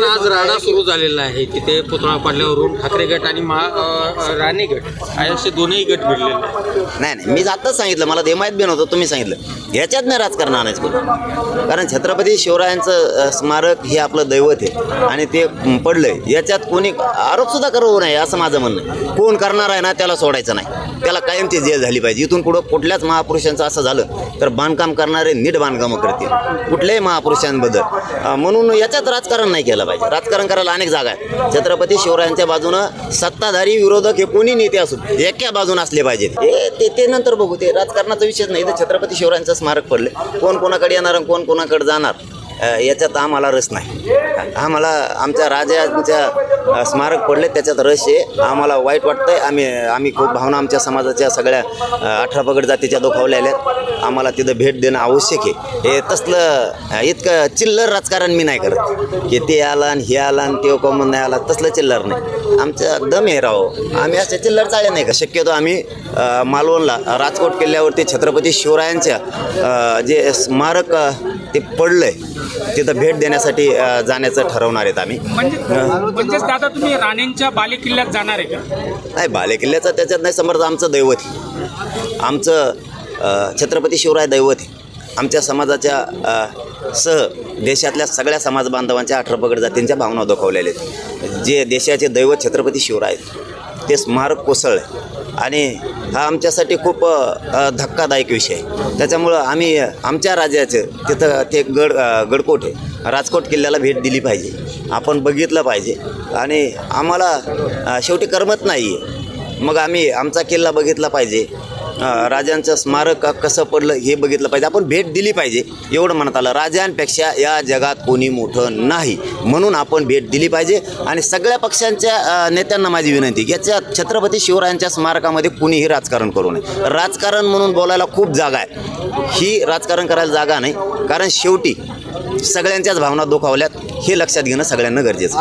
पण आज राडा सुरू झालेला आहे. तिथे पुतळा पाडल्यावरून ठाकरे गट आणि महा राणे गट असे दोनही गट भिडलेले आहेत. नाही नाही मी आताच सांगितलं. मला ते माहीत बी नव्हतं तुम्ही सांगितलं. याच्यात नाही राजकारण आणायचं कोणी कारण छत्रपती शिवरायांचं स्मारक हे आपलं दैवत आहे. आणि ते पडलंय. याच्यात कोणी आरोपसुद्धा करू नये असं माझं म्हणणं आहे. कोण करणार आहे ना त्याला सोडायचं नाही. त्याला कायमची जेल झाली पाहिजे. इथून पुढं कुठल्याच महापुरुषांचं असं झालं तर बांधकाम करणारे नीट बांधकामं करतील. कुठल्याही महापुरुषांबद्दल. म्हणून याच्यात राजकारण नाही केलं पाहिजे. राजकारण करायला अनेक जागा आहे छत्रपती शिवरायांच्या बाजूनं सत्ताधारी विरोधक हे कोणी नेते असून एका बाजून असले पाहिजेत. हे ते ते नंतर बघू. ते राजकारणाचा विषयच नाही. तर छत्रपती शिवरायांचं स्मारक पडले कोण कोणाकडे येणार आणि कोण कोणाकडे जाणार याच्यात आम्हाला रस नाही. आम्हाला आमच्या राजांच्या स्मारक पडले त्याच्यात रस आहे. आम्हाला वाईट वाटतंय. आम्ही आम्ही खूप भावना आमच्या समाजाच्या सगळ्या अठरा पगड जातीच्या दुखावलेल्या आहेत. आम्हाला तिथं भेट देणं आवश्यक आहे. हे तसलं इतकं चिल्लर राजकारण मी नाही करत. की ते आला आणि हे आला आणि ते कमून नाही आला तसलं चिल्लर नाही. आमच्या दम हे राहो. आम्ही असे चिल्लर चाळे नाही का? शक्यतो आम्ही मालवणला राजकोट किल्ल्यावरती छत्रपती शिवरायांच्या जे स्मारक ते पडलंय. तिथं भेट देण्यासाठी जाण्याचं ठरवणार आहेत आम्ही. आता तुम्ही राणेंच्या बालेकिल्ल्यात जाणार आहे का? नाही बालेकिल्ल्याचं त्याच्यात नाही समर्थ आमचं दैवत आमचं छत्रपती शिवराय दैवत आमच्या समाजाच्या सह देशातल्या सगळ्या समाज बांधवांच्या अठरा पगड जातींच्या भावना दुखवलेल्या आहेत. जे देशाचे दैवत छत्रपती शिवराय आहेत ते स्मारक कोसळ आणि हा आमच्यासाठी खूप धक्कादायक विषय आहे. त्याच्यामुळं आम्ही आमच्या राज्याचं तिथं ते गड गडकोट आहे. राजकोट किल्ल्याला भेट दिली पाहिजे. आपण बघितलं पाहिजे. आणि आम्हाला शेवटी करमत नाही आहे मग आम्ही आमचा किल्ला बघितला पाहिजे. राजांचं स्मारक कसं पडलं हे बघितलं पाहिजे. आपण भेट दिली पाहिजे. एवढं म्हणत आलं. राजांपेक्षा या जगात कोणी मोठं नाही. म्हणून आपण भेट दिली पाहिजे. आणि सगळ्या पक्षांच्या नेत्यांना माझी विनंती याच्या छत्रपती शिवरायांच्या स्मारकामध्ये कुणीही राजकारण करू नये. राजकारण म्हणून बोलायला खूप जागा आहे. ही राजकारण करायला जागा नाही. कारण शेवटी सगळ्यांच्याच भावना दुखावल्यात हे लक्षात घेणं सगळ्यांना गरजेचं